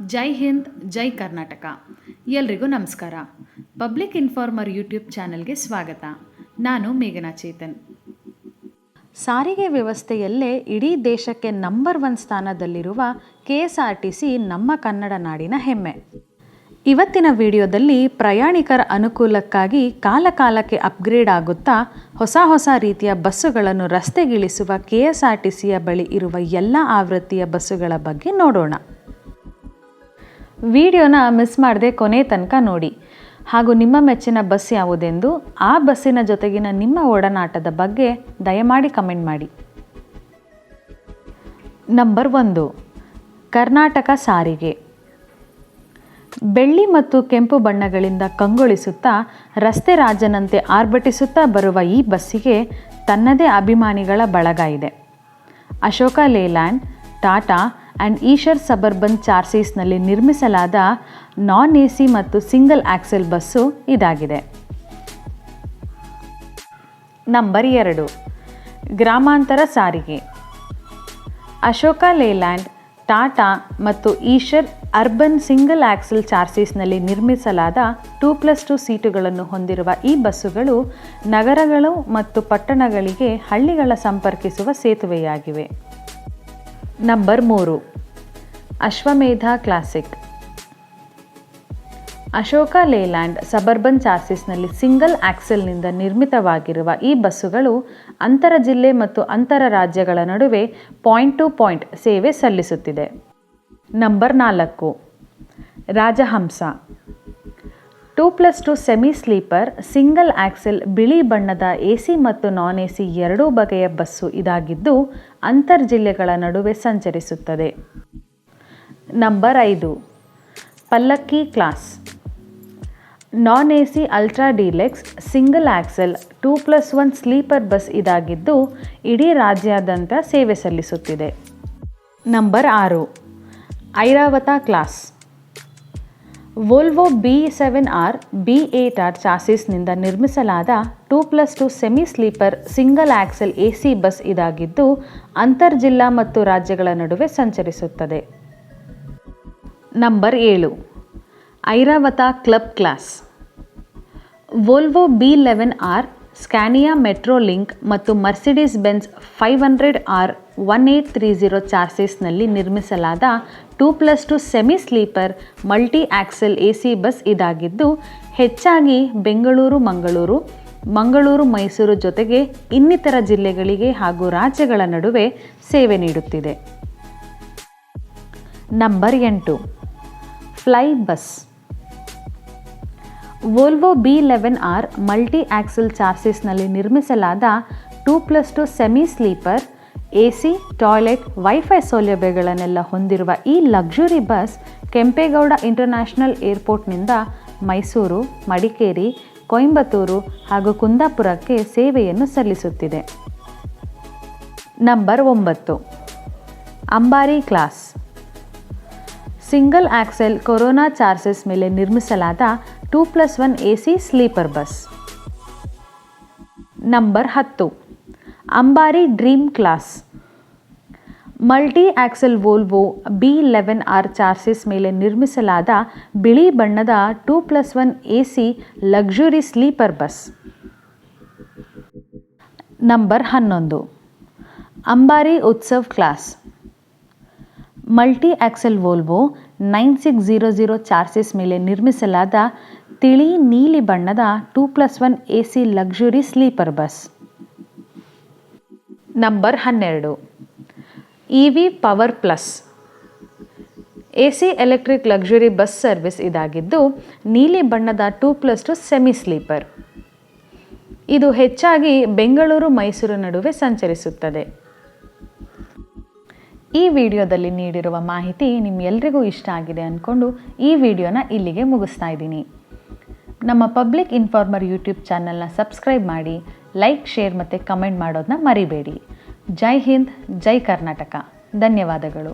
ಜೈ ಹಿಂದ್, ಜೈ ಕರ್ನಾಟಕ. ಎಲ್ರಿಗೂ ನಮಸ್ಕಾರ. Public informer YouTube ಚಾನೆಲ್ಗೆ ಸ್ವಾಗತ. ನಾನು ಮೇಘನಾ ಚೇತನ್. ಸಾರಿಗೆ ವ್ಯವಸ್ಥೆಯಲ್ಲೇ ಇಡೀ ದೇಶಕ್ಕೆ ನಂಬರ್ ಒನ್ ಸ್ಥಾನದಲ್ಲಿರುವ K S R T C ನಮ್ಮ ಕನ್ನಡ ನಾಡಿನ ಹೆಮ್ಮೆ. ಇವತ್ತಿನ ವಿಡಿಯೋದಲ್ಲಿ ಪ್ರಯಾಣಿಕರ ಅನುಕೂಲಕ್ಕಾಗಿ ಕಾಲಕಾಲಕ್ಕೆ ಅಪ್ಗ್ರೇಡ್ ಆಗುತ್ತಾ ಹೊಸ ಹೊಸ ರೀತಿಯ ಬಸ್ಸುಗಳನ್ನು ರಸ್ತೆಗಿಳಿಸುವ ಕೆ ಎಸ್ ಆರ್ ಟಿ ಸಿಯ ಬಳಿ ಇರುವ ಎಲ್ಲ ಆವೃತ್ತಿಯ ಬಸ್ಸುಗಳ ಬಗ್ಗೆ ನೋಡೋಣ. ವಿಡಿಯೋನ ಮಿಸ್ ಮಾಡದೆ ಕೊನೆ ತನಕ ನೋಡಿ. ಹಾಗೂ ನಿಮ್ಮ ಮೆಚ್ಚಿನ ಬಸ್ ಯಾವುದೆಂದು ಆ ಬಸ್ಸಿನ ಜೊತೆಗಿನ ನಿಮ್ಮ ಒಡನಾಟದ ಬಗ್ಗೆ ದಯಮಾಡಿ ಕಮೆಂಟ್ ಮಾಡಿ. ನಂಬರ್ ಒಂದು, ಕರ್ನಾಟಕ ಸಾರಿಗೆ. ಬೆಳ್ಳಿ ಮತ್ತು ಕೆಂಪು ಬಣ್ಣಗಳಿಂದ ಕಂಗೊಳಿಸುತ್ತಾ, ರಸ್ತೆ ರಾಜನಂತೆ ಆರ್ಭಟಿಸುತ್ತಾ ಬರುವ ಈ ಬಸ್ಸಿಗೆ ತನ್ನದೇ ಅಭಿಮಾನಿಗಳ ಬಳಗ ಇದೆ. Ashok Leyland, Tata and Eicher suburban ಚಾರ್ಸೀಸ್ನಲ್ಲಿ ನಿರ್ಮಿಸಲಾದ ನಾನ್ ಎ ಸಿ ಮತ್ತು ಸಿಂಗಲ್ ಆಕ್ಸೆಲ್ ಬಸ್ಸು ಇದಾಗಿದೆ. ನಂಬರ್ ಎರಡು, ಗ್ರಾಮಾಂತರ ಸಾರಿಗೆ. ಅಶೋಕ ಲೇಲ್ಯಾಂಡ್ ಟಾಟಾ ಮತ್ತು ಈಶರ್ ಅರ್ಬನ್ ಸಿಂಗಲ್ ಆಕ್ಸೆಲ್ ಚಾರ್ಸೀಸ್ನಲ್ಲಿ ನಿರ್ಮಿಸಲಾದ ಟೂ ಪ್ಲಸ್ ಟು ಸೀಟುಗಳನ್ನು ಹೊಂದಿರುವ ಈ ಬಸ್ಸುಗಳು ನಗರಗಳು ಮತ್ತು ಪಟ್ಟಣಗಳಿಗೆ ಹಳ್ಳಿಗಳ ಸಂಪರ್ಕಿಸುವ ಸೇತುವೆಯಾಗಿವೆ. ನಂಬರ್ ಮೂರು. Ashwamedha classic Ashok Leyland suburban ಚಾರ್ಸಿಸ್ನಲ್ಲಿ single ಆಕ್ಸೆಲ್ನಿಂದ ನಿರ್ಮಿತವಾಗಿರುವ ಈ ಬಸ್ಸುಗಳು ಅಂತರ ಜಿಲ್ಲೆ ಮತ್ತು ಅಂತರ ರಾಜ್ಯಗಳ ನಡುವೆ ಪಾಯಿಂಟ್ ಟು ಪಾಯಿಂಟ್ ಸೇವೆ ಸಲ್ಲಿಸುತ್ತಿದೆ. ನಂಬರ್ ನಾಲ್ಕು. Rajahamsa. Two plus two semi sleeper single axle, ಬಿಳಿ ಬಣ್ಣದ ಎ ಸಿ ಮತ್ತು ನಾನ್ ಎ ಸಿ ಎರಡೂ ಬಗೆಯ ಬಸ್ಸು ಇದಾಗಿದ್ದು ಅಂತರ್ ಜಿಲ್ಲೆಗಳ ನಡುವೆ ಸಂಚರಿಸುತ್ತದೆ. ನಂಬರ್ ಐದು, Pallakki class. Non A C ultra deluxe, single axle, two plus one sleeper bus ಇದಾಗಿದ್ದು ಇಡೀ ರಾಜ್ಯಾದ್ಯಂತ ಸೇವೆ ಸಲ್ಲಿಸುತ್ತಿದೆ. ನಂಬರ್ ಆರು, Airavat class. Volvo B seven R B eight R ಚಾಸಿಸ್ನಿಂದ ನಿರ್ಮಿಸಲಾದ two plus two semi sleeper single axle A C bus ಇದಾಗಿದ್ದು ಅಂತರ್ಜಿಲ್ಲಾ ಮತ್ತು ರಾಜ್ಯಗಳ ನಡುವೆ ಸಂಚರಿಸುತ್ತದೆ. ನಂಬರ್ ಏಳು. Airavat club class Volvo B eleven R Scania metro link ಮತ್ತು Mercedes Benz five hundred R one eight three zero ಚಾರ್ಸಿಸ್ನಲ್ಲಿ ನಿರ್ಮಿಸಲಾದ two plus two semi sleeper multi axle A C bus ಇದಾಗಿದ್ದು, ಹೆಚ್ಚಾಗಿ ಬೆಂಗಳೂರು, ಮಂಗಳೂರು ಮಂಗಳೂರು, ಮೈಸೂರು ಜೊತೆಗೆ ಇನ್ನಿತರ ಜಿಲ್ಲೆಗಳಿಗೆ ಹಾಗೂ ರಾಜ್ಯಗಳ ನಡುವೆ ಸೇವೆ ನೀಡುತ್ತಿದೆ. ನಂಬರ್ ಎಂಟು. Fly bus. Volvo B eleven R multi axle ಚಾರ್ಸಿಸ್ನಲ್ಲಿ ನಿರ್ಮಿಸಲಾದ two plus two semi sleeper A C toilet wifi ಸೌಲಭ್ಯಗಳನ್ನೆಲ್ಲ ಹೊಂದಿರುವ ಈ ಲಕ್ಸುರಿ ಬಸ್ ಕೆಂಪೇಗೌಡ ಇಂಟರ್ನ್ಯಾಷನಲ್ ಏರ್ಪೋರ್ಟ್ನಿಂದ ಮೈಸೂರು, ಮಡಿಕೇರಿ, ಕೊಯಂಬತ್ತೂರು ಹಾಗೂ ಕುಂದಾಪುರಕ್ಕೆ ಸೇವೆಯನ್ನು ಸಲ್ಲಿಸುತ್ತಿದೆ. ನಂಬರ್ ಒಂಬತ್ತು. Ambari class. Single axle Corona ಚಾರ್ಸಸ್ ಮೇಲೆ ನಿರ್ಮಿಸಲಾದ two plus one A C sleeper bus. Number ಹತ್ತು. Ambari dream class. Multi axle Volvo B eleven R ಚಾರ್ಸಿಸ್ ಮೇಲೆ ನಿರ್ಮಿಸಲಾದ ಬಿಳಿ ಬಣ್ಣದ two plus one A C luxury sleeper bus. Number ಹನ್ನೊಂದು. Ambari Utsav class. Multi axle Volvo nine six zero zero ಚಾರ್ಸಿಸ್ ಮೇಲೆ ನಿರ್ಮಿಸಲಾದ ತಿಳಿ ನೀಲಿ ಬಣ್ಣದ two plus one A C luxury sleeper bus. Number ಹನ್ನೆರಡು. E V power plus. A C electric luxury bus service ಇದಾಗಿದ್ದು, ನೀಲಿ ಬಣ್ಣದ two plus two semi sleeper. ಇದು ಹೆಚ್ಚಾಗಿ ಬೆಂಗಳೂರು ಮೈಸೂರು ನಡುವೆ ಸಂಚರಿಸುತ್ತದೆ. ಈ ವಿಡಿಯೋದಲ್ಲಿ ನೀಡಿರುವ ಮಾಹಿತಿ ನಿಮ್ಮೆಲ್ಲರಿಗೂ ಇಷ್ಟ ಆಗಿದೆ ಅಂದ್ಕೊಂಡು ಈ ವಿಡಿಯೋನ ಇಲ್ಲಿಗೆ ಮುಗಿಸ್ತಾ ಇದ್ದೀನಿ. ನಮ್ಮ ಪಬ್ಲಿಕ್ ಇನ್ಫಾರ್ಮರ್ ಯೂಟ್ಯೂಬ್ ಚಾನಲ್ನ ಸಬ್ಸ್ಕ್ರೈಬ್ ಮಾಡಿ, ಲೈಕ್, ಶೇರ್ ಮತ್ತು ಕಮೆಂಟ್ ಮಾಡೋದನ್ನ ಮರಿಬೇಡಿ. ಜೈ ಹಿಂದ್, ಜೈ ಕರ್ನಾಟಕ. ಧನ್ಯವಾದಗಳು.